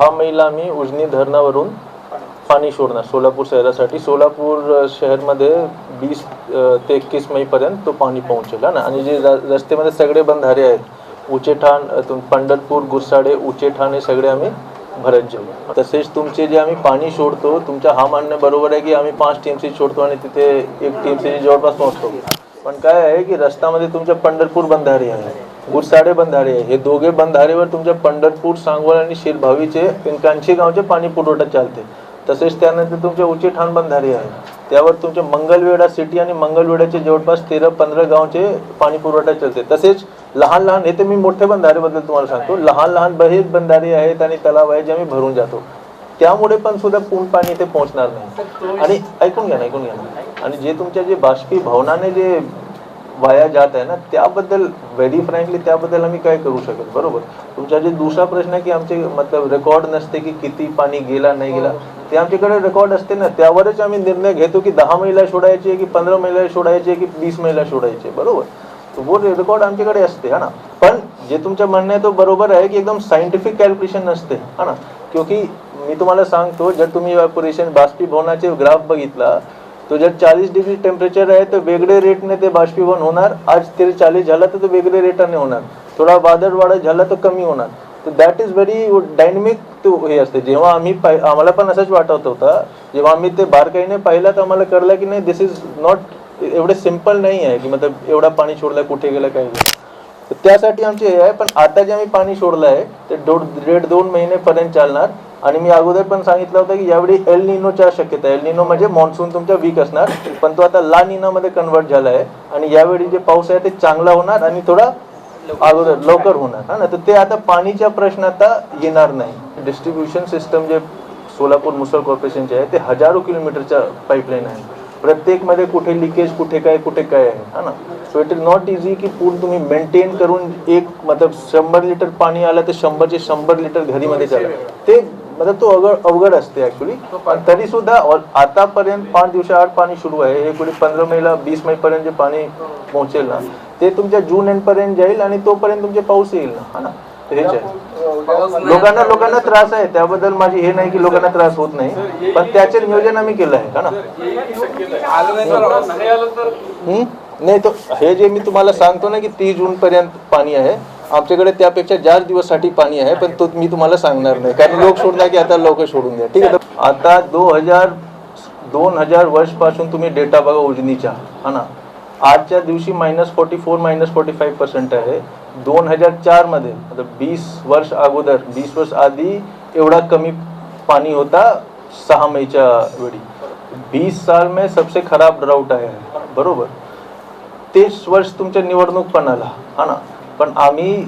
दहा महिला आम्ही उजनी धरणावरून पाणी सोडणार सोलापूर शहरासाठी. सोलापूर शहरमध्ये वीस ते एकवीस मेपर्यंत तो पाणी पोहोचेल ना? आणि जे र- रस्त्यामध्ये सगळे बंधारे आहेत उचेठाण तुम पंढरपूर गुसाडे उचेठाण हे सगळे आम्ही भरत जाऊ. तसेच तुमचे जे आम्ही पाणी सोडतो तुमच्या हा मान्य बरोबर आहे की आम्ही पाच टीएमसी सोडतो आणि तिथे एक टीएमसी जवळपास पोहोचतो. पण काय आहे की रस्त्यामध्ये तुमच्या पंढरपूर बंधारे आहे गुरसाडे बंधारे आहे. हे दोघे बंधारेवर तुमच्या पंढरपूर सांगवल आणि शिरभावीचे पिंकांशी गावचे पाणी पुरवठा चालते. तसेच त्यानंतर तुमचे उचिठाण बंधारे आहे. त्यावर तुमचे मंगलवेढा सिटी आणि मंगलवेढाचे जवळपास तेरा पंधरा गावचे पाणी पुरवठा चालते. तसेच लहान लहान हे ते मी मोठे बंधारेबद्दल तुम्हाला सांगतो. लहान लहान बरेच बंधारे आहेत आणि तलाव आहे जे आम्ही भरून जातो. त्यामुळे पण सुद्धा पूर्ण पाणी इथे पोहोचणार नाही. आणि ऐकून घ्या ना ऐकून घ्या ना. आणि जे तुमच्या जे बाष्पीभवनाने जे वाया जात आहे ना त्याबद्दल व्हेरी फ्रँकली त्याबद्दल आम्ही काय करू शकत? बरोबर. तुमचा जे दुसरा प्रश्न आहे की आमचे मतलब रेकॉर्ड नसते की किती पाणी गेला नाही गेला ते आमच्याकडे रेकॉर्ड असते ना त्यावरच आम्ही निर्णय घेतो की दहा महिला सोडायचे की पंधरा महिला सोडायचे की वीस महिला सोडायचे बरोबर. तो वो रेकॉर्ड आमच्याकडे असते हा ना? पण जे तुमचं म्हणणं आहे तो बरोबर आहे की एकदम सायंटिफिक कॅल्क्युलेशन नसते हा ना? क्योंकि मी तुम्हाला सांगतो जर तुम्ही इव्हॅपोरेशन बाष्पीभवनाचे ग्राफ बघितला तो जर चाळीस डिग्री टेम्परेचर आहे तर वेगळे रेटने ते बाष्पीभवन होणार. आज ते चाळीस झाला तर तो वेगळे रेटाने होणार. थोडा वादळ वाढत झाला तर कमी होणार. तर दॅट इज व्हेरी डायनमिक तो हे असते. जेव्हा आम्ही पाहि- आम्हाला पण असंच वाटत होतं. जेव्हा आम्ही ते बारकाईने पाहिलं तर आम्हाला कळलं की नाही दिस इज नॉट एवढे सिंपल नाही आहे. की मतलब एवढा पाणी सोडलं कुठे गेलं काय गेलं. तर त्यासाठी आमचे हे आहे पण आता जे आम्ही पाणी सोडलं आहे ते दोन दीड दोन महिनेपर्यंत चालणार. आणि मी अगोदर पण सांगितलं होतं की यावेळी एल निनोच्या शक्यता एल निनो म्हणजे मान्सून तुमच्या वीक असणार पण तो आता ला निनामध्ये कन्वर्ट झाला आहे आणि यावेळी जे पाऊस आहे ते चांगला होणार आणि थोडा अगोदर लवकर होणार. हा ना? तर ते आता पाणीच्या प्रश्न आता येणार नाही. डिस्ट्रीब्युशन सिस्टम जे सोलापूर मुसळ कॉर्पोरेशनचे आहे ते हजारो किलोमीटरच्या पाईपलाईन आहे. प्रत्येकमध्ये कुठे लिकेज कुठे काय कुठे काय आहे. हा ना? So it is not easy की पूर्ण तुम्ही मेंटेन करून एक मतलब शंभर लिटर पाणी आलं तर शंभरचे शंभर लिटर घरीमध्ये चाला. ते मतलब तो अवघड अवघड असते ऍक्च्युली तरी सुद्धा आतापर्यंत पाच दिवसाआड पाणी सुरू आहे. हे कुठे पंधरा मेला वीस मे पर्यंत जे पाणी पोहोचेल ना ते तुमच्या जून एंड पर्यंत जाईल आणि तोपर्यंत तुमचे पाऊस येईल ना. हा हेच आहे लोकांना लोकांना त्रास आहे. त्याबद्दल माझी हे नाही की लोकांना त्रास होत नाही. पण त्याचे नियोजन आम्ही केलं आहे. का ना? हम्म? नाही तो हे जे मी तुम्हाला सांगतो ना की तीस जून पर्यंत पाणी आहे आमच्याकडे त्यापेक्षा जास्त दिवससाठी पाणी आहे पण तो मी तुम्हाला सांगणार नाही. कारण लोक सोडणार की आता लोक सोडून द्या. ठीक आहे आता दोन हजार दोन हजार वर्षपासून तुम्ही डेटा बघा उजनीच्या हा ना? आजच्या दिवशी minus forty four minus forty five percent आहे. दोन हजार चारमध्ये मध्ये वीस वर्ष अगोदर वीस वर्ष आधी एवढा कमी पाणी होता सहा मेच्या वेळी. बीस साल में सबसे खराब ड्राउट आहे. बरोबर? तेच वर्ष तुमच्या निवडणूक पण आला हा ना? पण आम्ही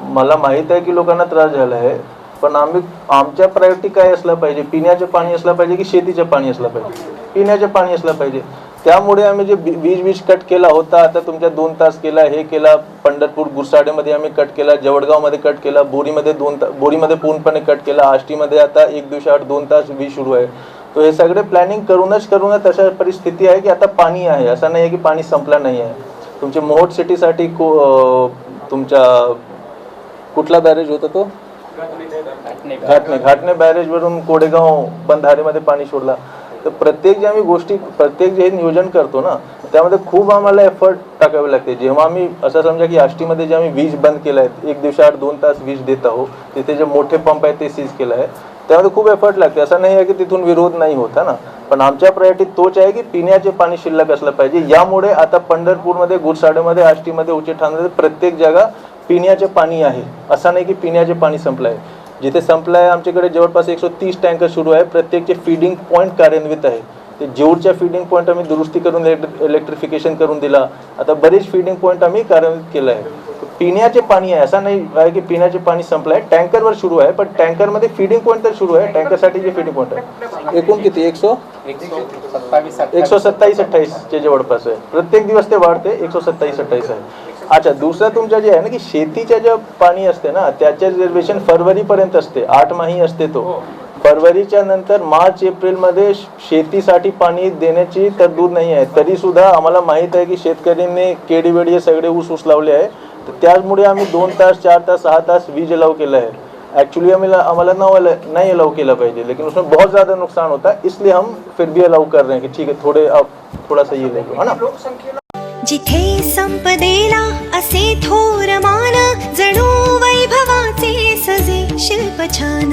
मला माहीत आहे की लोकांना त्रास झाला आहे पण आम्ही आमच्या प्रायोरिटी काय असलं पाहिजे? पिण्याचं पाणी असलं पाहिजे की शेतीचं पाणी असलं पाहिजे? पिण्याचं पाणी असलं पाहिजे. त्यामुळे आम्ही जे बी- वीज वीज कट केला होता आता तुमच्या दोन तास केला हे केला पंढरपूर गुरसाडेमध्ये आम्ही कट केला जवळगावमध्ये कट केला बोरीमध्ये दोन ता बोरीमध्ये पूर्णपणे कट केला आष्टीमध्ये आता एक दिवसाआड दोन तास वीज सुरू आहे. तो हे सगळे प्लॅनिंग करूनच करूनच अशा परिस्थिती आहे की आता पाणी आहे. असं नाही आहे की पाणी संपलं नाही आहे. तुमचे मोहोट सिटीसाठी को तुमच्या कुठला बॅरेज होता तो? घाटणे घाटणे बॅरेजवरून कोडेगाव बंधारेमध्ये पाणी सोडला. तर प्रत्येक जे आम्ही गोष्टी प्रत्येक जे नियोजन करतो ना त्यामध्ये खूप आम्हाला एफर्ट टाकावे लागते. जेव्हा आम्ही असं समजा की आष्टीमध्ये जे आम्ही वीज बंद केलं आहे एक दिवसाआड दोन तास वीज देत आहोत तिथे जे मोठे पंप आहेत ते सीज केलं आहे त्यामध्ये खूप एफर्ट लागते. असं नाही आहे की तिथून विरोध नाही होता ना? पण आमच्या प्रायोरिटी तोच आहे की पिण्याचे पाणी शिल्लक असलं पाहिजे. यामुळे आता पंढरपूरमध्ये गुरसाडेमध्ये आष्टीमध्ये उचेठाणमध्ये प्रत्येक जागा पिण्याचे पाणी आहे. असं नाही की पिण्याचे पाणी संपलं आहे जिथे संपलं आहे आमच्याकडे जवळपास एकशे तीस टँकर सुरू आहे. प्रत्येकचे फिडिंग पॉईंट कार्यान्वित आहे. ते जेवढच्या फिडिंग पॉईंट आम्ही दुरुस्ती करून इलेक्ट्रिफिकेशन करून दिला. आता बरेच फिडिंग पॉईंट आम्ही कार्यान्वित केलं आहे. पिण्याचे पाणी आहे. असं नाही आहे की पिण्याचे पाणी संपलं आहे टँकरवर सुरू आहे पण टँकरमध्ये फीडिंग पॉईंट तर सुरू आहे. टँकरसाठी जे फीडिंग पॉईंट आहे. एकूण किती? एकशो? एकशो सत्तावीस अठ्ठावीसच्या जवळपास आहे. प्रत्येक दिवस ते वाढते एकशे सत्तावीस अठ्ठावीस आहे. अच्छा दुसरं तुमचं जे आहे ना की शेतीच्या जे पाणी असते ना त्याचे रिझर्वेशन फरवरीपर्यंत असते. आठ माही असते तो. फरवरीच्या नंतर मार्च एप्रिलमध्ये शेतीसाठी पाणी देण्याची तरतूद नाही आहे. तरी सुद्धा आम्हाला माहीत आहे की शेतकऱ्यांनी केडीवेडी हे सगळे ऊस ऊस लावले आहे. तर त्याचमुळे आम्ही दोन तास चार तास सहा तास वीज अलाव केलं आहे. एक्चुअली हमें आम्हाला नव नहीं अलाउ केला पाहिजे लेकिन उसमें बहुत ज़्यादा नुकसान होता है इसलिए हम फिर भी अलाउ कर रहे हैं कि ठीक है थोड़े आप थोड़ा सा ये ले लो है ना? जिथे संपदेला असे थोर मान जणू वैभवाचे सजे शिल्प छान.